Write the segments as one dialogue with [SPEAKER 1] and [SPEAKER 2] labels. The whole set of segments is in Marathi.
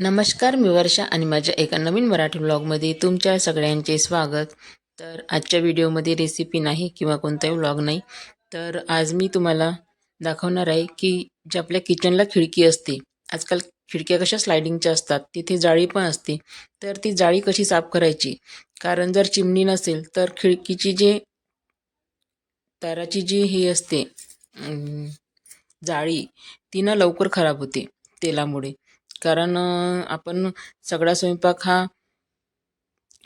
[SPEAKER 1] नमस्कार मी वर्षा आणि माझ्या एका नवीन मराठी ब्लॉगमध्ये तुमच्या सगळ्यांचे स्वागत. तर आजच्या व्हिडिओमध्ये रेसिपी नाही किंवा कोणताही व्लॉग नाही तर आज मी तुम्हाला दाखवणार आहे की जे आपल्या किचनला खिडकी असते आजकाल खिडक्या कशा स्लायडिंगच्या असतात तिथे जाळी पण असते. तर ती जाळी कशी साफ करायची? कारण जर चिमणी नसेल तर खिडकीची जे ताराची जी ही असते जाळी ती ना लवकर खराब होते तेलामुळे. कारण आपण सगळा स्वयंपाक हा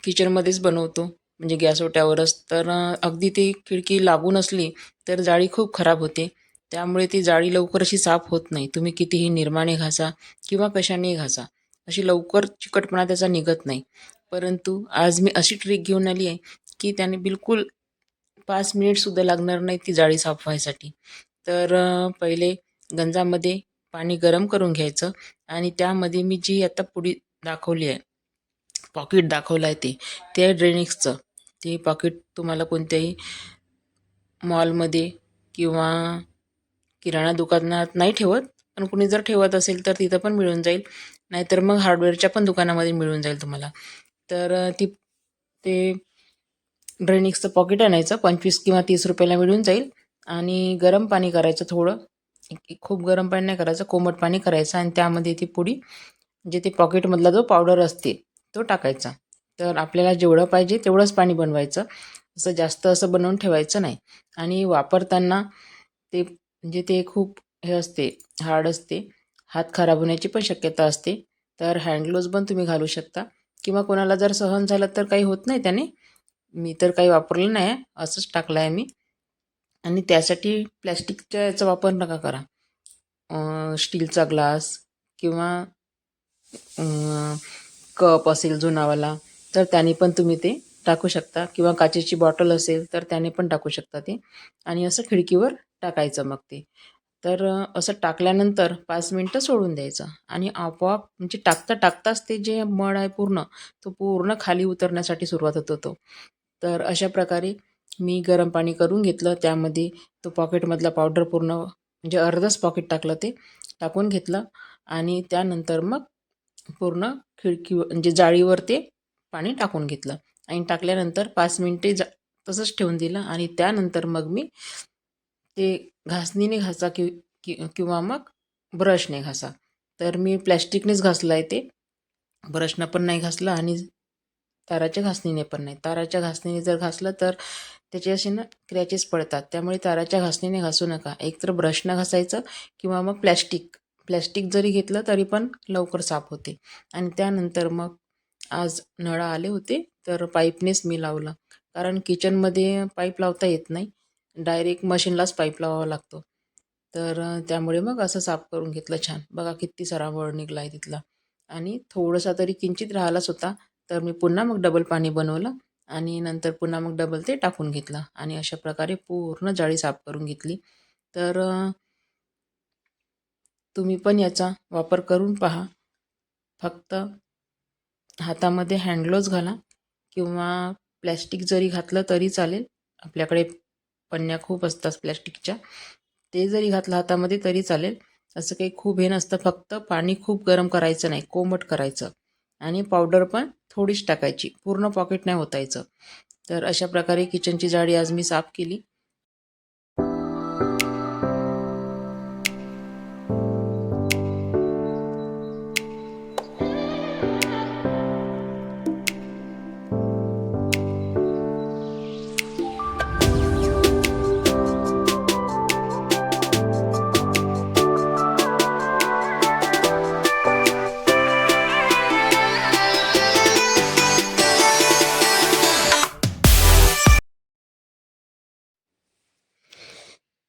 [SPEAKER 1] किचनमध्येच बनवतो. म्हणजे गॅस ओट्यावरच. तर अगदी ती खिडकी लागून असली तर जाळी खूप खराब होते. त्यामुळे ती जाळी लवकर अशी साफ होत नाही. तुम्ही कितीही निर्माणे घासा किंवा कशाने घासा. अशी लवकर चिकटपणा त्याचा निघत नाही. परंतु आज मी अशी ट्रिक घेऊन आली आहे की त्याने बिलकुल पाच मिनिटसुद्धा लागणार नाही ती जाळी साफ व्हायसाठी. तर पहिले गंजामध्ये पाणी गरम करून घ्यायचं आणि त्यामध्ये मी जी आता पुडी दाखवली आहे पॉकेट दाखवलं आहे ते ते आहे ड्रेनिक्सचं ते पॉकेट तुम्हाला कोणत्याही मॉलमध्ये किंवा किराणा दुकानात नाही ठेवत पण कुणी जर ठेवत असेल तर तिथं पण मिळून जाईल. नाहीतर मग हार्डवेअरच्या पण दुकानामध्ये मिळून जाईल तुम्हाला. तर ती ते ड्रेनिक्सचं पॉकेट आणायचं पंचवीस किंवा तीस रुपयाला मिळून जाईल. आणि गरम पाणी करायचं थोडं. खूप गरम पाणी नाही करायचं कोमट पाणी करायचं आणि त्यामध्ये ती पुडी जे ते पॉकेटमधला जो पावडर असते तो टाकायचा. तर आपल्याला जेवढं पाहिजे तेवढंच पाणी बनवायचं. असं जास्त असं बनवून ठेवायचं नाही. आणि वापरताना ते म्हणजे ते खूप हे असते हार्ड असते. हात खराब होण्याची पण शक्यता असते. तर हँडग्लोव्ज पण तुम्ही घालू शकता. किंवा कोणाला जर सहन झालं तर काही होत नाही त्याने. मी तर काही वापरलं नाही आहे असंच टाकलं आहे मी. आणि त्यासाठी प्लॅस्टिकच्या याचा वापर नका करा. स्टीलचा ग्लास किंवा कप असेल जुनावाला तर त्याने पण तुम्ही ते टाकू शकता. किंवा काचेची बॉटल असेल तर त्याने पण टाकू शकता ते. आणि असं खिडकीवर टाकायचं मग ते. तर असं टाकल्यानंतर पाच मिनटं सोडून द्यायचं. आणि आपोआप म्हणजे टाकता टाकताच ते जे मळ आहे पूर्ण तो पूर्ण खाली उतरण्यासाठी सुरुवात होतो तो. तर अशा प्रकारे मी गरम पाणी करून घेतलं. त्यामध्ये तो पॉकेटमधला पावडर पूर्ण म्हणजे अर्धच पॉकेट टाकलं ते टाकून घेतलं. आणि त्यानंतर मग पूर्ण खिडकी म्हणजे जाळीवर ते पाणी टाकून घेतलं. आणि टाकल्यानंतर पाच मिनटे जा तसंच ठेवून दिलं. आणि त्यानंतर मग मी ते घासणीने घासा कि कि किंवा मग ब्रशने घासा. तर मी प्लॅस्टिकनेच घासलं आहे ते. ब्रशनं पण नाही घासलं आणि ताराच्या घासणीने पण नाही. ताराच्या घासणीने जर घासलं तर त्याचे असे ना क्रॅचेस पडतात. त्यामुळे ताराच्या घासणीने घासू नका. एकतर ब्रशनं घासायचं किंवा मग प्लॅस्टिक. प्लॅस्टिक जरी घेतलं तरी पण लवकर साफ होते. आणि त्यानंतर मग आज नळ आले होते तर पाईपनेच मी लावलं. कारण किचनमध्ये पाईप लावता येत नाही. डायरेक्ट मशीनलाच पाईप लावावा लागतो. तर त्यामुळे मग असं साफ करून घेतलं छान. बघा किती सारा वळ निघला आहे तिथला. आणि थोडासा तरी किंचित राहिलाच होता तर मी पुन्हा मग डबल पाणी बनवलं. आणि नंतर पुन्हा मग डबल ते टाकून घेतलं. आणि अशा प्रकारे पूर्ण जाळी साफ करून घेतली. तर तुम्ही पण याचा वापर करून पहा. फक्त हातामध्ये हँडग्लोव्ज घाला किंवा प्लॅस्टिक जरी घातलं तरी चालेल. आपल्याकडे पन्न्या खूप असतात प्लॅस्टिकच्या ते जरी घातलं हातामध्ये तरी चालेल. असं काही खूप हे नसतं. फक्त पाणी खूप गरम करायचं नाही. कोमट करायचं. आणि पावडर पण थोडीच टाकायची. पूर्ण पॉकेट नाही होतायचं तर अशा प्रकारे किचनची जाळी आज मी साफ केली.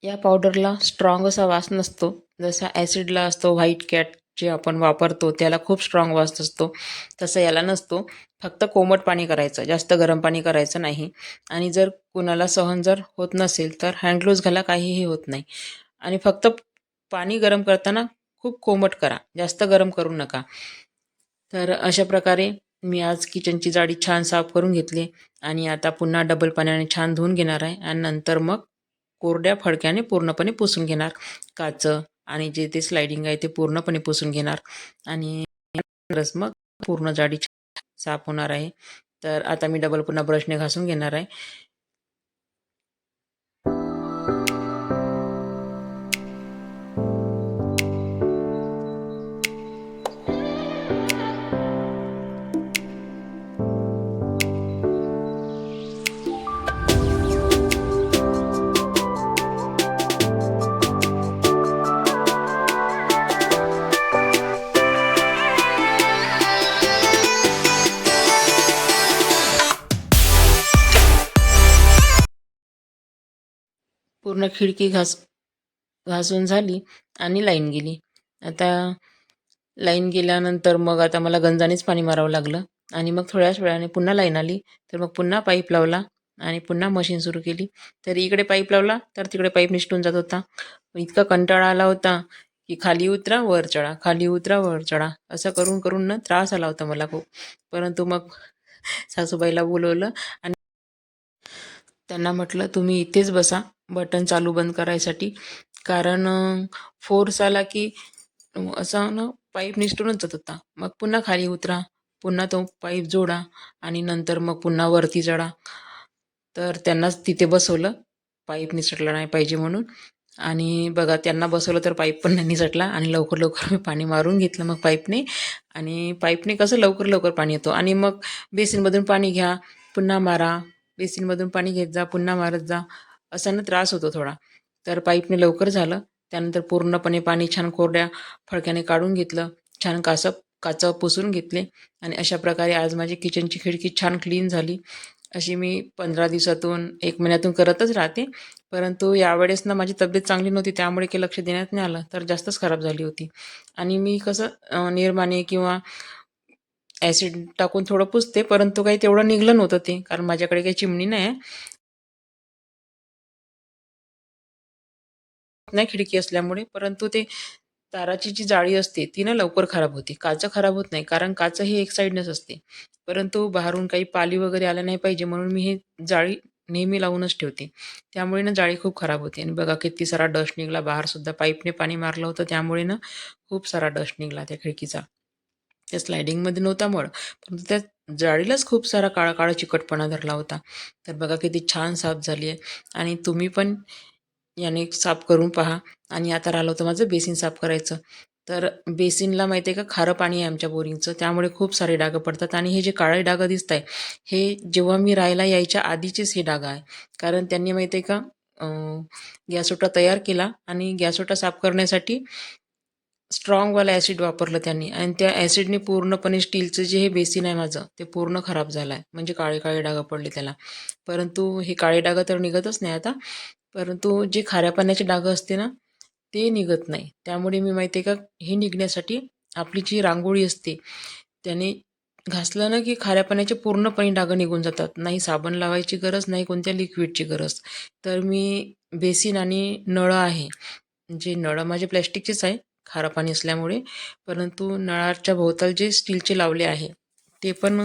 [SPEAKER 1] या पावडरला स्ट्रॉंग असा वास नसतो. जसा ॲसिडला असतो व्हाईट कॅट जे आपण वापरतो त्याला खूप स्ट्रॉंग वास असतो. तसं याला नसतो. फक्त कोमट पाणी करायचं जास्त गरम पाणी करायचं नाही. आणि जर कुणाला सहन जर होत नसेल तर हँडग्लोव्ज घाला काहीही होत नाही. आणि फक्त पाणी गरम करताना खूप कोमट करा जास्त गरम करू नका. तर अशा प्रकारे मी आज किचनची जाडी छान साफ करून घेतली. आणि आता पुन्हा डबल पाण्याने छान धुवून घेणार आहे. आणि नंतर मग कोरड्या फडक्याने पूर्णपणे पुसून घेणार. काचं आणि जे ते स्लायडिंग आहे ते पूर्णपणे पुसून घेणार. आणि रस मग पूर्ण जाडी साफ होणार आहे. तर आता मी डबल पुन्हा ब्रशने घासून घेणार आहे. पूर्ण खिडकी घास घासून झाली आणि लाईन गेली. आता लाईन गेल्यानंतर मग आता मला गंजानेच पाणी मारावं लागलं आणि मग थोड्याच वेळाने पुन्हा लाईन आली. तर मग पुन्हा पाईप लावला आणि पुन्हा मशीन सुरू केली. तर इकडे पाईप लावला तर तिकडे पाईप निष्ठून जात होता. इतका कंटाळा आला होता की खाली उतरा वर चढा खाली उतरा वर चढा. असं करून करून ना त्रास आला होता मला खूप. परंतु मग सासूबाईला बोलवलं आणि त्यांना म्हटलं तुम्ही इथेच बसा बटन चालू बंद करायसाठी. कारण फोर्स आला की असा ना पाईप निसटूनच जात होता मग पुन्हा खाली उतरा पुन्हा तो पाईप जोडा आणि नंतर मग पुन्हा वरती चढा. तर त्यांनाच तिथे बसवलं पाईप निसटला नाही पाहिजे म्हणून. आणि बघा त्यांना बसवलं तर पाईप पण नाही निसटला. आणि लवकर लवकर मी पाणी मारून घेतलं मग पाईपने. आणि पाईपने कसं लवकर लवकर पाणी येतो. आणि मग बेसिनमधून पाणी घ्या पुन्हा मारा. बेसिनमधून पाणी घेत जा पुन्हा मारत जा. असा त्रास होतो थोडा. तर पाईपने लवकर झालं. त्यानंतर पूर्णपणे पाणी छान कोरड्या फडक्याने काढून घेतलं. छान कासं काचं पुसून घेतले. आणि अशा प्रकारे आज माझी किचनची खिडकी छान क्लीन झाली. अशी मी पंधरा दिवसातून एक महिन्यातून करतच राहते. परंतु यावेळेस ना माझी तब्येत चांगली नव्हती. त्यामुळे काही लक्ष देण्यात नाही आलं. तर जास्तच खराब झाली होती. आणि मी कसं निर्माने किंवा ॲसिड टाकून थोडं पुसते. परंतु काही तेवढं निघलं नव्हतं ते. कारण माझ्याकडे काही चिमणी नाही आहे. नाही खिडकी असल्यामुळे परंतु ते ताराची जी जाळी असते ती ना लवकर खराब होते. काचं खराब होत नाही कारण काचं हे एक साईडनंच असते. परंतु बाहेरून काही पाली वगैरे आल्या नाही पाहिजे म्हणून मी हे जाळी नेहमी लावूनच ठेवते. त्यामुळे ना जाळी खूप खराब होते. आणि बघा किती सारा डस्ट निघला. बाहेरसुद्धा पाईपने पाणी मारलं होतं त्यामुळे ना खूप सारा डस्ट निघला त्या खिडकीचा. त्या स्लायडिंगमध्ये नव्हता मळ परंतु त्या जाळीलाच खूप सारा काळा काळा चिकटपणा धरला होता. तर बघा किती छान साफ झाली आहे. आणि तुम्ही पण याने साफ करून पहा. आणि आता राहिलं होतं माझं बेसिन साफ करायचं. तर बेसिनला माहिती आहे का खारं पाणी आहे आमच्या बोरिंगचं. त्यामुळे खूप सारे डागं पडतात. आणि हे जे काळे डागं दिसत आहे हे जेव्हा मी राहायला यायच्या आधीचेच हे डागं आहे. कारण त्यांनी माहिती आहे का गॅसोटा तयार केला आणि गॅसोटा साफ करण्यासाठी स्ट्रॉंगवाला ॲसिड वापरलं त्यांनी. आणि त्या ॲसिडने पूर्णपणे स्टीलचं जे हे बेसिन आहे माझं ते पूर्ण खराब झालं आहे. म्हणजे काळे काळे डागं पडले त्याला. परंतु हे काळे डागं तर निघतच नाही आता. परंतु जे खाऱ्या पाण्याचे डागं असते ना ते निघत नाही. त्यामुळे मी माहिती आहे का हे निघण्यासाठी आपली जी रांगोळी असते त्याने घासलं ना की खाऱ्या पाण्याचे पूर्णपणे डागं निघून जातात. नाही साबण लावायची गरज नाही कोणत्या लिक्विडची गरज. तर मी बेसिन आणि नळं आहे जे नळं माझे प्लॅस्टिकचेच आहे खारं पाणी असल्यामुळे. परंतु नळाच्या भोवताल जे स्टीलचे लावले आहे ते पण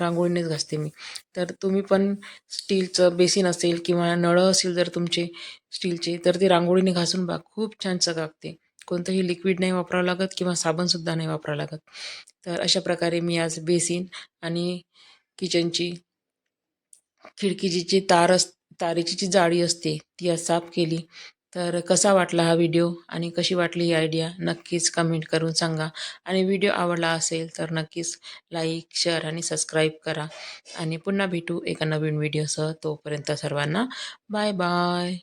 [SPEAKER 1] रांगोळीनेच घासते मी. तर तुम्ही पण स्टीलचं बेसिन असेल किंवा नळं असेल जर तुमचे स्टीलचे तर ते रांगोळीने घासून बघा. खूप छान चकाकते कोणतंही लिक्विड नाही वापरावं लागत किंवा साबणसुद्धा नाही वापरावं लागत. तर अशा प्रकारे मी आज बेसिन आणि किचनची खिडकीची जी तार अस तारेची जी जाळी असते ती आज साफ केली. तर कसा वाटला हा व्हिडिओ आणि कशी वाटली ही आयडिया नक्कीच कमेंट करून सांगा. आणि व्हिडिओ आवडला असेल तर नक्कीच लाईक शेअर आणि सबस्क्राईब करा. आणि पुन्हा भेटू एका नवीन व्हिडिओसह तोपर्यंत सर्वांना बाय बाय